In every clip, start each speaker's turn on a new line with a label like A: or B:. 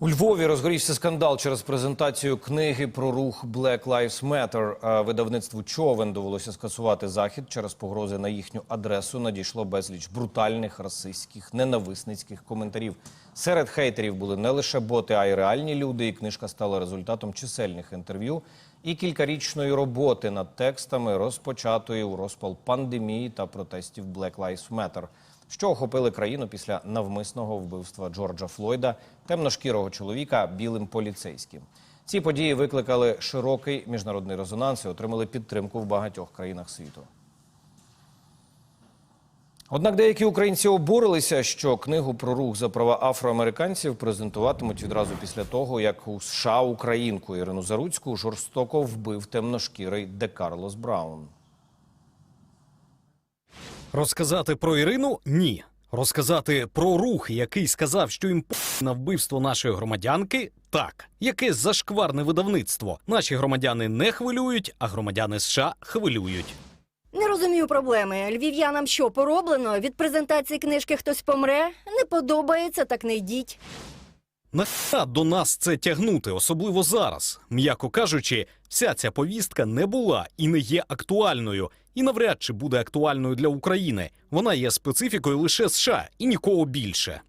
A: У Львові розгорівся скандал через презентацію книги про рух Black Lives Matter. Видавництву човен довелося скасувати захід через погрози на їхню адресу. Надійшло безліч брутальних, расистських, ненависницьких коментарів. Серед хейтерів були не лише боти, а й реальні люди. І книжка стала результатом чисельних інтерв'ю і кількарічної роботи над текстами, розпочатої у розпал пандемії та протестів Black Lives Matter що охопили країну після навмисного вбивства Джорджа Флойда, темношкірого чоловіка білим поліцейським. Ці події викликали широкий міжнародний резонанс і отримали підтримку в багатьох країнах світу. Однак деякі українці обурилися, що книгу про рух за права афроамериканців презентуватимуть відразу після того, як у США українку Ірину Заруцьку жорстоко вбив темношкірий Де Карлос Браун.
B: Розказати про Ірину ні. Розказати про рух, який сказав, що їм на вбивство нашої громадянки так. Яке зашкварне видавництво. Наші громадяни не хвилюють, а громадяни США хвилюють.
C: Не розумію проблеми. Львів'янам що пороблено? Від презентації книжки хтось помре? Не подобається, так не йдіть.
B: Нахера до нас це тягнути, особливо зараз. М'яко кажучи, вся ця повістка не була і не є актуальною, і навряд чи буде актуальною для України. Вона є специфікою лише США і нікого більше.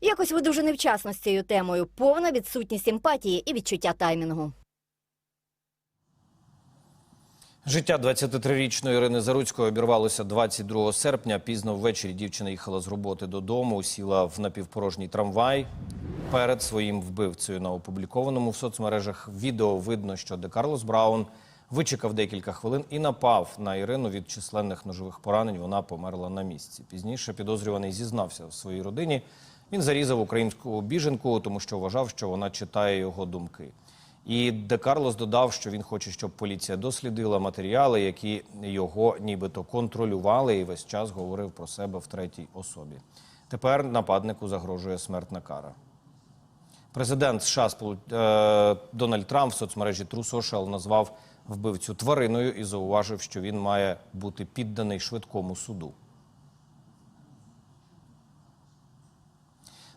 C: Якось ви дуже невчасно з цією темою. Повна відсутність емпатії і відчуття таймінгу.
A: Життя 23-річної Ірини Заруцької обірвалося 22 серпня. Пізно ввечері дівчина їхала з роботи додому, сіла в напівпорожній трамвай. Перед своїм вбивцею на опублікованому в соцмережах відео видно, що Де Карлос Браун вичекав декілька хвилин і напав на Ірину від численних ножових поранень. Вона померла на місці. Пізніше підозрюваний зізнався в своїй родині. Він зарізав українську біженку, тому що вважав, що вона читає його думки. І Де Карлос додав, що він хоче, щоб поліція дослідила матеріали, які його нібито контролювали, і весь час говорив про себе в третій особі. Тепер нападнику загрожує смертна кара. Президент США е, Дональд Трамп в соцмережі True Social назвав вбивцю твариною і зауважив, що він має бути підданий швидкому суду.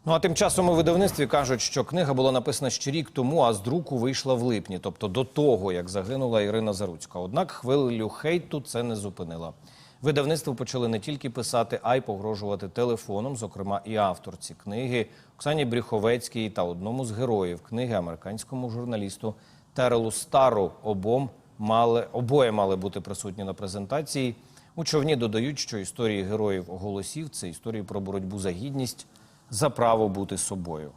A: Ну а тим часом у видавництві кажуть, що книга була написана ще рік тому, а з друку вийшла в липні, тобто до того, як загинула Ірина Заруцька. Однак хвилю хейту це не зупинило. Видавництво почали не тільки писати, а й погрожувати телефоном, зокрема і авторці книги Оксані Бріховецькій та одному з героїв книги американському журналісту Терелу Стару. Обом мали обоє мали бути присутні на презентації. У човні додають, що історії героїв голосів це історії про боротьбу за гідність, за право бути собою.